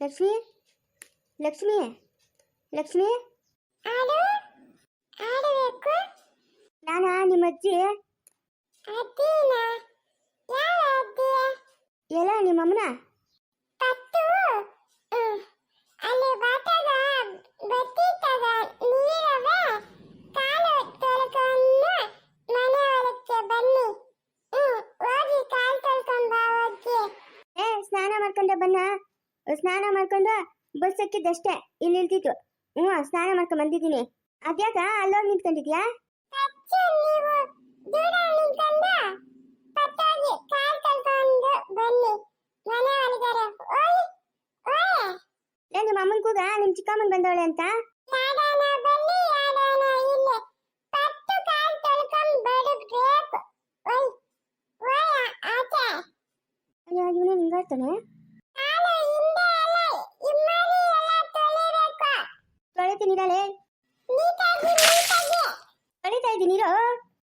ಲಕ್ಷ್ಮಿ? ಲಕ್ಷ್ಮಿ? ಲಕ್ಷ್ಮಿ? ನಾನಾ ನಿಮ್ಮ ಅಜ್ಜಿ? ಅದ್ದೀನ ಯಾವ ಅದ್ದಿ ಎಲ್ಲ ನಿಮ್ಮ ಅಮ್ಮನ ಪತ್ತು ಹ್ಮ್. ಅಲ್ಲಿ ಬತ್ತದ ಬತ್ತಿತ್ತದ ನೀರವೆ ಕಾಲು ತೊಳ್ಕೊಂಡು ಮನೆ ಒಳಕ್ಕೆ ಬನ್ನಿ ಹ್ಮ್ ಹೋಗಿ ಕಾಲು ತೊಳ್ಕೊಂಡ್ ಬಾ ಹೋಗಿ ಏ ಸ್ನಾನ ಮಾಡ್ಕೊಂಡೆ ಬನ್ನ ಸ್ನಾನ ಮಾಡ್ಕೊಂಡು ಬಸ್ ಸಿಕ್ಕಿದ್ದಷ್ಟೇ. ಇಲ್ಲಿ ಇಳ್ತಿತ್ತು ಹ್ಞೂ ಸ್ನಾನ ಮಾಡ್ಕೊಂಡ್ ಬಂದಿದ್ದೀನಿ. ಅದ್ಯಾಕ ಅಲ್ಲೋಗಿ ನಿಂತ್ಕೊಂಡಿದ್ಯಾ? ನಿಮ್ಮ ಅಮ್ಮನ ಕೂಗ? ನಿಮ್ ಚಿಕ್ಕಮ್ಮನ್ ಬಂದವಳೆ ಅಂತ? ಯಾಡನ ಬನ್ನಿ ಯಾಡನ ಇಲ್ಲಿ ಪತ್ತು ಕಾಲ್ ತೊಳ್ಕೊಂಡ್ ಬರಬೇಕು ಓಯ್ ಓಯ್ ಆಚೆ ಅಯ್ಯೋ ಇವನೇ ಹಿಂಗಾಡ್ತಾನೆ ಕಾಲು ಹಿಂದೆ ಎಲ್ಲ ಇಮ್ಮಡಿ ಎಲ್ಲ ತೊಳಿಬೇಕು ತೊಳಿತೀನಿ ಇರಲೇ ನೀಟಾಗಿ ನೀಟಾಗಿ. ತೊಳಿತಾ ಇದ್ದೀನಿ ಇರೋ.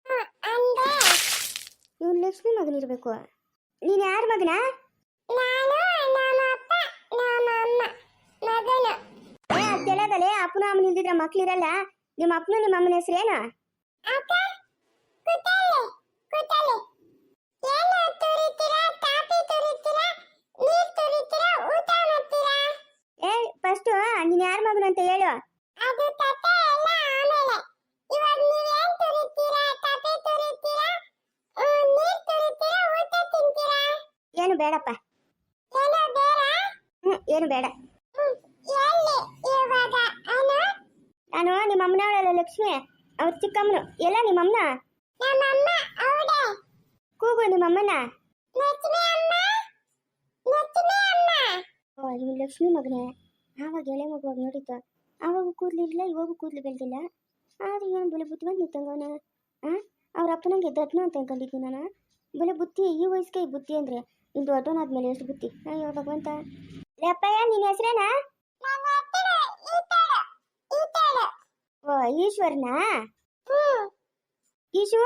ಹ್ಮ್, ಅಂದೆ ಇವ್ನು ಲಕ್ಷ್ಮಿ ಮಗನಿರ್ಬೇಕು ನೀನು ಯಾರ ಮಗನ? ನಾನು ನಮ್ಮಪ್ಪ ನಮ್ಮಮ್ಮ ಮಗನು. ಏ ಅದು ತಿಳಿಯೋದಲ್ಲೇ ಅಪ್ಪನ ಅಮ್ಮನ ಇಲ್ದಿದ್ರೆ ಮಕ್ಳಿರಲ್ಲ. ನಿಮ್ಮ ಅಪ್ಪನ ನಿಮ್ಮ ಅಮ್ಮನ ಹೆಸರೇನು ಅಕ್ಕ ಕೂತಲ್ಲಿ ಕೂತಲ್ಲಿ ಏನು ತುರಿತೀರಾ ಕಾಫಿ ತುರಿತೀರಾ ನೀರ್ ತುರಿತೀರಾ ಊಟ ಮಾಡ್ತೀರಾ ಏ ಫಸ್ಟು ನೀನು ಯಾರ ಮಗನು ಅಂತ ಹೇಳು ಅದು ಕತೆ ಎಲ್ಲ ಆಮೇಲೆ ಇವಾಗ ನೀವೇನ್ ತುರಿತೀರಾ ಕಾಫಿ ತುರಿತೀರಾ ಹ್ಮ್, ನೀರ್ ತುರಿತೀರಾ ಊಟ ತಿಂತೀರಾ ಏನು ಬೇಡಪ್ಪ. ಏನೋ ಬೇಡ. ನಾನು ನಿಮ್ಮ ಅಮ್ಮನವಳಲ್ಲ ಲಕ್ಷ್ಮಿ, ಅವ್ರ ಚಿಕ್ಕಮ್ಮನು. ಎಲ್ಲ ನಿಮ್ಮ ಅಮ್ಮನ ಕೂಗು ನಿಮ್ಮ ಅಮ್ಮನ. ಓ ಲಕ್ಷ್ಮಿ ಮಗನೇ. ಆವಾಗ ಎಳೆ ಮಗುವಾಗ ನೋಡಿದ್ದು. ಆವಾಗ ಕೂದಲಿಲ್ಲ ಇವಾಗ ಕೂದ್ಲು ಬೆಳೆದಿಲ್ಲ. ಆದ್ರೆ ಏನು ಬಲೆ ಬುದ್ಧಿವಂತ ನಿಂತಂಗವನ ಹಾಂ ಅವ್ರ ಅಪ್ಪನಂಗೆ ದಡ್ನು ಅಂತ ಅನ್ಕೊಂಡಿದ್ದೀನಿ ನಾನು. ಬೆಲೆ ಬುದ್ಧಿ, ಈ ವಯಸ್ಸಿಗೆ ಬುದ್ಧಿ ಅಂದರೆ ಇನ್ನು ದೊಡ್ಡವನಾದ್ಮೇಲೆ ಎಷ್ಟು ಬುತ್ತಿ? ಅಯ್ಯೋ ಭಗವಂತ. ಅಪ್ಪಯ್ಯ ನಿನ್ನ ಹೆಸರೇನಾ? ಓ, ಈಶ್ವರ್ನ? ಹ್ಮ್ ಈಶು,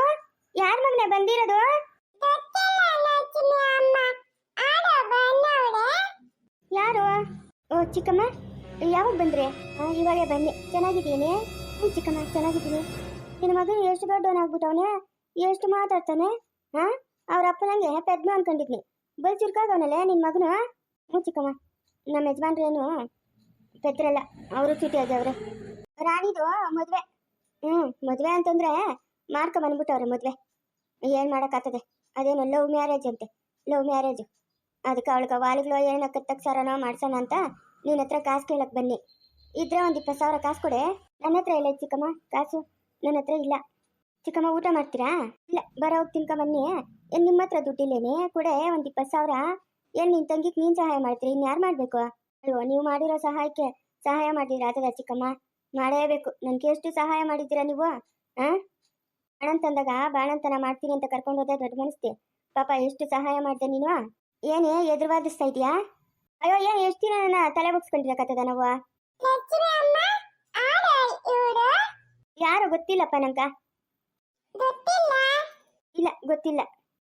ಯಾರ ಮಗನೇ ಬಂದಿರೋದು? ಯಾರು? ಓ, ಚಿಕ್ಕಮ್ಮ, ಯಾವಾಗ ಬಂದ್ರಿ? ಇವಾಗ ಬನ್ನಿ. ಚೆನ್ನಾಗಿದ್ದೀನಿ. ಹ್ಞೂ ಚಿಕ್ಕಮ್ಮ, ಚೆನ್ನಾಗಿದ್ದೀನಿ. ನಿನ್ನ ಮಗನ ಎಷ್ಟು ದೊಡ್ಡವನಾಗ್ಬಿಟ್ಟವನೆ? ಎಷ್ಟು ಮಾತಾಡ್ತಾನೆ? ಹಾಂ, ಅವ್ರ ಅಪ್ಪನಂಗೆ ಪೆದ್ಮ ಅನ್ಕೊಂಡಿದ್ನಿ. ಬಲ್ ಚಿರ್ಕಾಗವನಲ್ಲೇ ನಿನ್ನ ಮಗನ? ಚಿಕ್ಕಮ್ಮ, ನಮ್ಮ ಯಜಮಾನ್ರೇನು ಪೆತ್ರಲ್ಲ, ಅವರು ಚೀಟಿ ಆಗ್ಯವ್ರೆ ರಾಣಿದು ಮದುವೆ. ಹ್ಞೂ, ಮದುವೆ ಅಂತಂದ್ರೆ ಮಾರ್ಕ ಬಂದ್ಬಿಟ್ಟವ್ರೆ ಮದುವೆ. ಏನು ಮಾಡೋಕ್ಕಾಗ್ತದೆ? ಅದೇನು ಲವ್ ಮ್ಯಾರೇಜ್ ಅಂತೆ, ಲವ್ ಮ್ಯಾರೇಜು. ಅದಕ್ಕೆ ಅವಳಿಗೆ ವಾಲಿಗಳು ಏನೋ ಕತ್ತಕ್ಕೆ ಸರನೋ ಮಾಡ್ಸೋಣ ಅಂತ ನಿನ್ನ ಹತ್ರ ಕಾಸು ಕೇಳಕ್ಕೆ ಬನ್ನಿ. ಇದ್ರೆ ಒಂದು ಇಪ್ಪತ್ತು ಸಾವಿರ ಕಾಸು ಕೊಡೆ. ನನ್ನ ಹತ್ರ ಇಲ್ಲ ಚಿಕ್ಕಮ್ಮ, ಕಾಸು. ನನ್ನ ಹತ್ರ ಇಲ್ಲ. ಚಿಕ್ಕಮ್ಮ ಊಟ ಮಾಡ್ತೀರಾ? ಇಲ್ಲ ಬರೋ ಹೋಗಿ ತಿನ್ಕೊ ಬನ್ನಿ. ಏನು ನಿಮ್ಮ ಹತ್ರ ದುಡ್ಡಿಲ್ಲೇನೆ? ಕೂಡ ಒಂದು ಇಪ್ಪತ್ತು ಸಾವಿರ? ಏನು ನಿನ್ನ ತಂಗಿಗೆ ನೀನು ಸಹಾಯ ಮಾಡ್ತೀರಿ? ಇನ್ನು ಯಾರು ಮಾಡಬೇಕು? ಅಲ್ವೋ ನೀವು ಮಾಡಿರೋ ಸಹಾಯಕ್ಕೆ ಸಹಾಯ ಮಾಡಿದೀರಾ ಆತದ ಚಿಕ್ಕಮ್ಮ? ಮಾಡೇಬೇಕು. ನನಗೆ ಎಷ್ಟು ಸಹಾಯ ಮಾಡಿದ್ದೀರಾ ನೀವು? ಹಾಂ ಬಾಣಂತಂದಾಗ ಬಾಣಂತನ ಮಾಡ್ತೀನಿ ಅಂತ ಕರ್ಕೊಂಡು ಹೋದೆ ದೊಡ್ಡ ಮನಸ್ತಿ. ಪಾಪ ಎಷ್ಟು ಸಹಾಯ ಮಾಡಿದೆ ನೀನು? ಏನೇ ಎದುರುವಾದಿಸ್ತಾ ಇದೆಯಾ ಅಯ್ಯೋ ಏನು ಎಷ್ಟು ದಿನ ನನ್ನ ತಲೆ ಬಗ್ಸ್ಕೊಂಡಿರಕತ್ತದ ನಾವು? ಯಾರು ಗೊತ್ತಿಲ್ಲಪ್ಪ ನಂಗ. ಇಲ್ಲ, ಗೊತ್ತಿಲ್ಲ.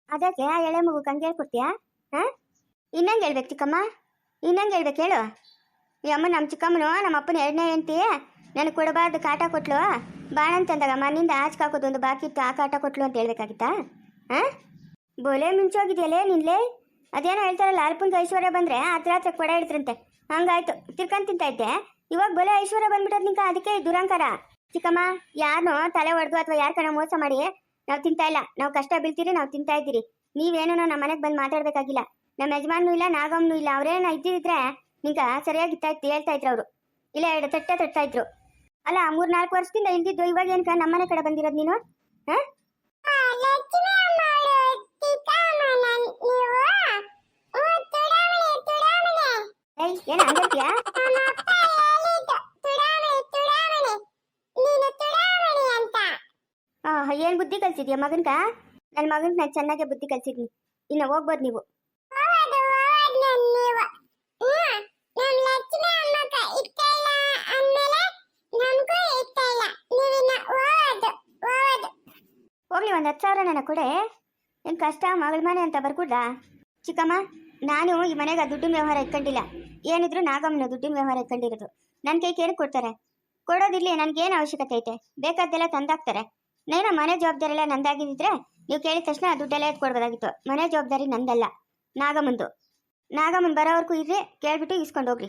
ಅದಕ್ಕೆ ಆ ಎಳೆ ಮಗು ಕಂಗೆ ಹೇಳ್ಕೊಡ್ತೀಯಾ ಹಾ? ಇನ್ನಂಗೆ ಹೇಳ್ಬೇಕು ಚಿಕ್ಕಮ್ಮ. ಇನ್ನಂಗೆ ಹೇಳ್ಬೇಕು ಹೇಳು. ಈ ಅಮ್ಮ ನಮ್ಮ ಚಿಕ್ಕಮ್ಮನು ನಮ್ಮ ಅಪ್ಪನ ಎರಡನೇ ಹೆಂಡತಿ ನನಗೆ ಕೊಡಬಾರ್ದು ಕಾಟ ಕೊಟ್ಲು. ಬಾಣಂತಂದಾಗ ಮನೆಯಿಂದ ಆಚೆ ಹಾಕೋದು ಒಂದು ಬಾಕಿ ಇತ್ತು, ಆ ಕಾಟ ಕೊಟ್ಲು ಅಂತ ಹೇಳ್ಬೇಕಾಗಿತ್ತಾ? ಹಾಂ? ಬೋಲೆ ಮಿಂಚೋಗಿದೆಯಲ್ಲೇ ನಿನ್ಲೆ? ಅದೇನೋ ಹೇಳ್ತಾರಲ್ಲ ಅಲ್ಪಂಗೆ ಐಶ್ವರ್ಯ ಬಂದರೆ ಹತ್ರ ಹತ್ರ ಕೊಡ ಇಡ್ತಾರಂತೆ ಹಂಗಾಯ್ತು ತಿರ್ಕಂತಿಂತ ತಿಂತಾ ಇದ್ದೆ. ಇವಾಗ ಬೋಲೆ ಐಶ್ವರ್ಯ ಬಂದ್ಬಿಟ್ಟದ್ ನಿಂಗೆ ಅದಕ್ಕೆ ದುರಂಕಾರ. ಚಿಕ್ಕಮ್ಮ ಯಾರನ್ನೋ ತಲೆ ಹೊಡೆದು ಅಥವಾ ಯಾರ ಕಣ ಮೋಸ ಮಾಡಿ ನಾವು ತಿಂತಾ ಇಲ್ಲ. ನಾವು ಕಷ್ಟ ಬೀಳ್ತೀರಿ ನಾವು ತಿಂತಾ ಇದ್ದೀರಿ. ನೀವೇನೋ ನಮ್ಮ ಮನೆಗೆ ಬಂದು ಮಾತಾಡ್ಬೇಕಾಗಿಲ್ಲ. ನಮ್ಮ ಯಜಮಾನ್ನು ಇಲ್ಲ ನಾಗಮ್ಮನೂ ಇಲ್ಲ ಅವರೇನ ಇದ್ದಿದ್ರೆ ನಿಂಗ ಸರಿಯಾಗಿ ಹೇಳ್ತಾ ಇದ್ರು ಅವರು. ಇಲ್ಲ ಎರಡು ತಟ್ಟೆ ತಟ್ತಾ ಇದ್ರು. ಅಲ್ಲ ಮೂರ್ ನಾಲ್ಕು ವರ್ಷದಿಂದ ಇಲ್ದಿದ್ದು ಇವಾಗ ಏನಕ ನಮ್ಮನೆ ಕಡೆ ಬಂದಿರೋದು ನೀನು? ಹಾ? ಅಂದ್ಯಾ ಲಕ್ಷ್ಮಿ ಏನು ಬುದ್ಧಿ ಕಲ್ಸಿದ್ಯಾ ಮಗನ್ಕ ನನ್ನ ಮಗನ್ಗೆ ನಾನು ಚೆನ್ನಾಗೆ ಬುದ್ಧಿ ಕಲ್ಸಿದ್ನಿ. ಇನ್ನು ಹೋಗ್ಬೋದು ನೀವು. ಹೋಗ್ಲಿ ಒಂದು ಹತ್ತು ಸಾವಿರ ನನ್ನ ಕೊಡೆ. ಏನು ಕಷ್ಟ ಮಗಳ ಮನೆ ಅಂತ ಬರ್ಕೊಡ್ದ ಚಿಕ್ಕಮ್ಮ ನಾನು ಈ ಮನೆಗೆ ದುಡ್ಡಿನ ವ್ಯವಹಾರ ಇಟ್ಕೊಂಡಿಲ್ಲ. ಏನಿದ್ರು ನಾಗಮ್ಮನ ದುಡ್ಡಿನ ವ್ಯವಹಾರ ಇಟ್ಕೊಂಡಿರೋದು. ನನ್ನ ಕೈ ಕೇಳಿ ಕೊಡ್ತಾರೆ? ಕೊಡೋದಿರ್ಲಿ ನನಗೇನು ಅವಶ್ಯಕತೆ ಐತೆ? ಬೇಕಾದ್ದೆಲ್ಲ ತಂದಾಕ್ತಾರೆ. ನೇನ ಮನೆ ಜವಾಬ್ದಾರಿ ಎಲ್ಲ ನಂದಾಗಿದ್ದಿದ್ರೆ ನೀವು ಕೇಳಿದ ತಕ್ಷಣ ದುಡ್ಡೆಲ್ಲ ಎತ್ ಕೊಡ್ಬೋದಾಗಿತ್ತು. ಮನೆ ಜವಾಬ್ದಾರಿ ನಂದಲ್ಲ. ನಾಗಮ್ಮಂದು ನಾಗಮ್ಮನ್ ಬರೋವರೆಗೂ ಇರ್ರಿ ಕೇಳ್ಬಿಟ್ಟು ಇಸ್ಕೊಂಡು ಹೋಗ್ರಿ.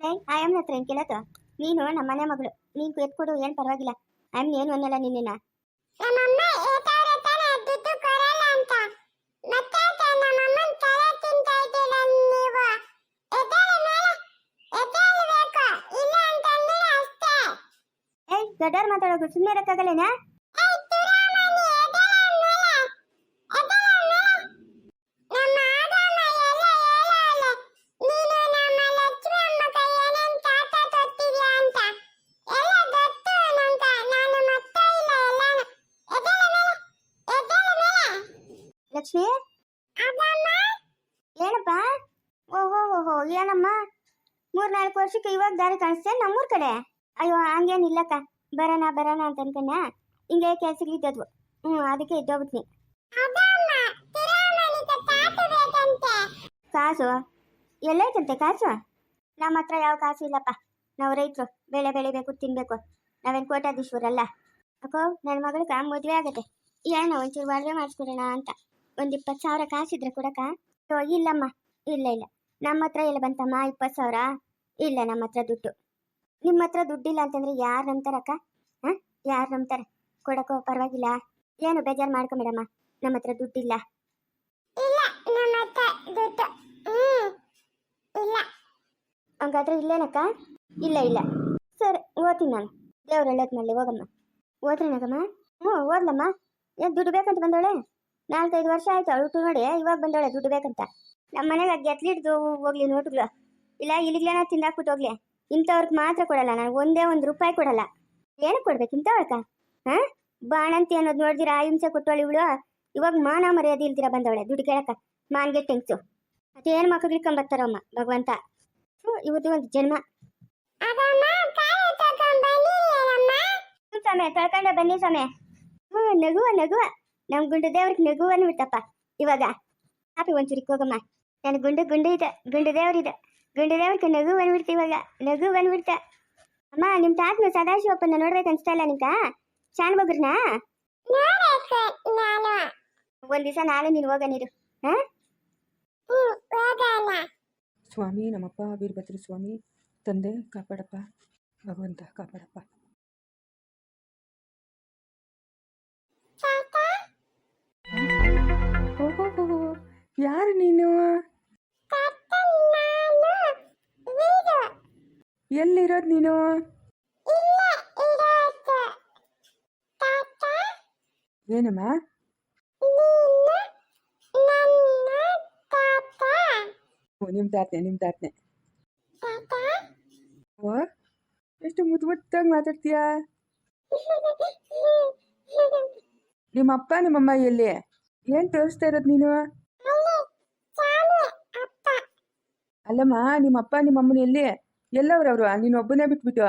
ಐ ಆಮ್ ಹತ್ರ ಏನು ಕೇಳೋದು? ನೀನು ನಮ್ಮ ಮನೆ ಮಗಳು. ನೀನು ಎತ್ಕೊಡು ಏನು ಪರವಾಗಿಲ್ಲ. ಆಯಮ್ಮ ಏನು ಅನ್ನಲ್ಲ ನಿನ್ನ ನಮ್ಮಮ್ಮ ಮಾತಾಡೋದು ಸುಮ್ಮನೆ ದುಡ್ಡು ಕೊಡಲ್ಲ ಅಂತ ಮತ್ತೆ ನಮ್ಮಮ್ಮನ ತಲೆ ತಿಂತಾ ಇದ್ದೀರ ನೀವು ಎದ್ದೇಳಿ ಮೇಲೆ ಎದ್ದೇಳಬೇಕು ಇಲ್ಲ ಅಂತಂದ್ರೆ ಅಷ್ಟೇ ಏಯ್ ದೊಡ್ಡವ್ರು ಮಾತಾಡೋದು ಸುಮ್ಮನೆ ಇರೋಕ್ಕಾಗಲ್ಲೇನಾ ಏಯ್ ತುರಾಮಣಿ ಎದ್ದೇಳ ಮೇಲೆ ಎದ್ದೇಳ ಮೇಲೆ ನಮ್ಮ ಆಗಮ್ಮ ಎಲ್ಲ ಹೇಳಲ್ಲ ನೀನು ನಮ್ಮ ಲಕ್ಷ್ಮಿ ಅಮ್ಮ ಕೈ ಏನೇನ್ ತಾತ ತೊತ್ತಿದ್ಯಾ ಅಂತ ಎಲ್ಲ ಗೊತ್ತು ನಂಗ ನಾನು ಮತ್ತೆ ಇಲ್ಲ ಎಲ್ಲಾನು ಎದ್ದೇಳ ಮೇಲೆ ಎದ್ದೇಳ ಮೇಲೆ ಲಕ್ಷ್ಮಿ ಅದಮ್ಮ ಏನಪ್ಪ ಓಹೋ ಓಹೋ ಏನಮ್ಮ? ಮೂರ್ನಾಲ್ಕು ವರ್ಷಕ್ಕೆ ಇವಾಗ ದಾರಿ ಕಾಣಿಸ್ತೇ ನಮ್ಮೂರ್ ಕಡೆ. ಅಯ್ಯೋ ಹಂಗೇನಿಲ್ಲಕ್ಕ ಬರೋಣ ಬರೋಣ ಅಂತ ಅನ್ಕೊಂಡ ಹಿಂಗೆ ಇದ್ದದ್ವು. ಹ್ಞೂ ಅದಕ್ಕೆ ಇದ್ದೋಗ್ಬಿಟ್ನಿ ಕಾಸು ಎಲ್ಲ ಐತಂತೆ ಬೇಕಂತೆ. ಕಾಸು? ಎಲ್ಲೈತಂತೆ ಕಾಸು? ನಮ್ಮ ಹತ್ರ ಯಾವ ಕಾಸು ಇಲ್ಲಪ್ಪ. ನಾವು ರೈತರು. ಬೆಳೆ ಬೆಳಿಬೇಕು ತಿನ್ಬೇಕು. ನಾವೇನು ಕೋಟಾಧೀಶ್ವರಲ್ಲ ಅಕ್ಕೋ ನನ್ನ ಮಗಳಿಗೆ ಮದುವೆ ಆಗುತ್ತೆ. ಏನೋ ಒಂಚೂರು ಒಡವೆ ಮಾಡಿಸ್ಕೊಡೋಣ ಅಂತ. ಒಂದು ಇಪ್ಪತ್ತು ಸಾವಿರ ಕಾಸಿದ್ರೆ ಕೊಡಕ್ಕ? ಇಲ್ಲಮ್ಮ. ಇಲ್ಲ ಇಲ್ಲ. ನಮ್ಮ ಹತ್ರ ಎಲ್ಲ ಬಂತಮ್ಮ ಇಪ್ಪತ್ತು ಸಾವಿರ? ಇಲ್ಲ ನಮ್ಮ ಹತ್ರ ದುಡ್ಡು. ನಿಮ್ಮ ಹತ್ರ ದುಡ್ಡಿಲ್ಲ ಅಂತಂದ್ರೆ ಯಾರು ನಂಬ್ತಾರಕ್ಕ? ಹಾಂ? ಯಾರು ನಂಬ್ತಾರೆ? ಕೊಡಕ್ಕೋ ಪರವಾಗಿಲ್ಲ. ಏನು ಬೇಜಾರು ಮಾಡ್ಕೊಂಬೇಡಮ್ಮ ನಮ್ಮ ಹತ್ರ ದುಡ್ಡಿಲ್ಲ ಹಂಗಾದ್ರೆ ಇಲ್ಲೇನಕ್ಕ? ಇಲ್ಲ ಇಲ್ಲ. ಸರಿ ಓದ್ತೀನಿ ನಾನು. ದೇವ್ರು ಹೇಳೋದ್ ಮಾಡಲಿ ಹೋಗಮ್ಮ ಓದ್ರೇನಾಗಮ್ಮ ಹ್ಞೂ ಓದ್ಲಮ್ಮ. ಏನು ದುಡ್ಡು ಬೇಕಂತ ಬಂದವಳೆ? ನಾಲ್ಕೈದು ವರ್ಷ ಆಯ್ತು ಅವಳು ನೋಡಿ ಇವಾಗ ಬಂದವಳೆ ದುಡ್ಡು ಬೇಕಂತ. ನಮ್ಮ ಮನೆಗೆ ಗೆತ್ಲಿಡ್ದು ಹೋಗ್ಲಿ ನೋಟುಗಳು. ಇಲ್ಲ ಇಲ್ಲಿಗ್ಲೇನ ತಿಂದಾಕ್ಬಿಟ್ಟು ಹೋಗ್ಲಿ. ಇಂಥವ್ರಿಗೆ ಮಾತ್ರ ಕೊಡಲ್ಲ ನಾನು ಒಂದೇ ಒಂದು ರೂಪಾಯಿ ಕೊಡಲ್ಲ. ಏನು ಕೊಡ್ಬೇಕು ಇಂಥವಳ್ಕ ಹಾಂ? ಬಾಣಂತಿ ಅನ್ನೋದು ನೋಡಿದಿರ ಹಿಂಸೆ ಕೊಟ್ಟವಳು ಇವಳು? ಇವಾಗ ಮಾನ ಮರ್ಯಾದೆ ಇಲ್ದಿರ ಬಂದವಳೆ ದುಡ್ಡು ಕೇಳಕ್ಕ. ಮಾನ್ಗೆ ಟೆಂಕ್ಸು ಅದೇನು ಮಕ್ಕಳು ಬರ್ತಾರಮ್ಮ ಭಗವಂತ? ಇವತ್ತು ಒಂದು ಜನ್ಮ. ಸ್ವಾಮಿ ತೊಳ್ಕೊಂಡೆ ಬನ್ನಿ ಸಮಯ ಹ್ಞೂ ನಗುವ ನಗುವ. ನಮ್ಮ ಗುಂಡು ದೇವ್ರಿಗೆ ನಗು ಬಿಟ್ಟಪ್ಪ ಇವಾಗ. ಹಾಪಿ ಒಂಚೂರಿಗೆ ಹೋಗಮ್ಮ ನನ್ನ ಗುಂಡು ಗುಂಡು ಇದೆ ಗುಂಡು ದೇವ್ರಿದೆ ಗುಂಡು ದೇವ್ರಿಗೆ ನಗು ಬಂದ್ಬಿಡ್ತು ಇವಾಗ ನಗು ಬಂದ್ಬಿಡ್ತ. ಅಮ್ಮ ನಿಮ್ಮ ತಾತನ ಸದಾಶಿವಪ್ಪನ ನೋಡ್ಬೇಕು ಅನ್ಸ್ತಾ ಇಲ್ಲ ನಿಂಗ? ಶಾನ್ ಬಗ್ರನ ಒಂದ್ ನಾನು ಒಂದು ದಿವಸ ನಾನು ನೀನು ಹೋಗ ನೀರು ಸ್ವಾಮಿ ನಮ್ಮಪ್ಪ ವೀರಭದ್ರ ಸ್ವಾಮಿ. ತಂದೆ ಕಾಪಾಡಪ್ಪ. ಭಗವಂತ ಕಾಪಾಡಪ್ಪ. ಓಹೋ ಯಾರು ನೀನು? ಎಲ್ಲಿರೋದು ನೀನು? ಏನಮ್ಮ? ನಿಮ್ಮ ತಾತನೆ ನಿಮ್ಮ ತಾತನೆ. ತಾತ? ಓ ಎಷ್ಟು ಮುದ್ದು ಮುದ್ದಾಗಿ ಮಾತಾಡ್ತೀಯಾ? ನಿಮ್ಮ ಅಪ್ಪ ನಿಮ್ಮಮ್ಮ ಎಲ್ಲಿ? ಏನು ತೋರಿಸ್ತಾ ಇರೋದು ನೀನು? ಅಲ್ಲಮ್ಮ ನಿಮ್ಮ ಅಪ್ಪ ನಿಮ್ಮಮ್ಮನ ಎಲ್ಲಿ? ಎಲ್ಲವ್ರವ್ರು? ನೀನು ಒಬ್ಬನೇ ಬಿಟ್ಬಿಟ್ಟು.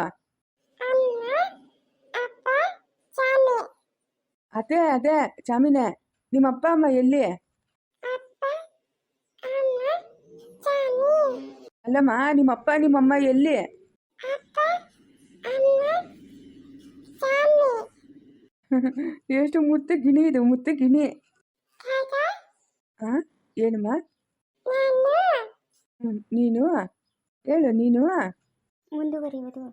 ಅದೇ ಅದೇ ಚಾಮಿನೆ. ನಿಮ್ಮ ಅಪ್ಪ ಅಮ್ಮ ಎಲ್ಲಿ? ಅಲ್ಲಮ್ಮ ನಿಮ್ಮ ಅಪ್ಪ ನಿಮ್ಮಮ್ಮ ಎಲ್ಲಿ? ಅಪ್ಪ ಅಮ್ಮ ಎಲ್ಲಿ ಎಷ್ಟು ಮುತ್ತು ಗಿಣಿ ಇದು ಮುತ್ತು ಗಿಣಿ. ಹಾಂ ಏನಮ್ಮ? ನೀನು? ಹೇಳು ನೀನು? ಮುಂದುವರಿಯುವುದು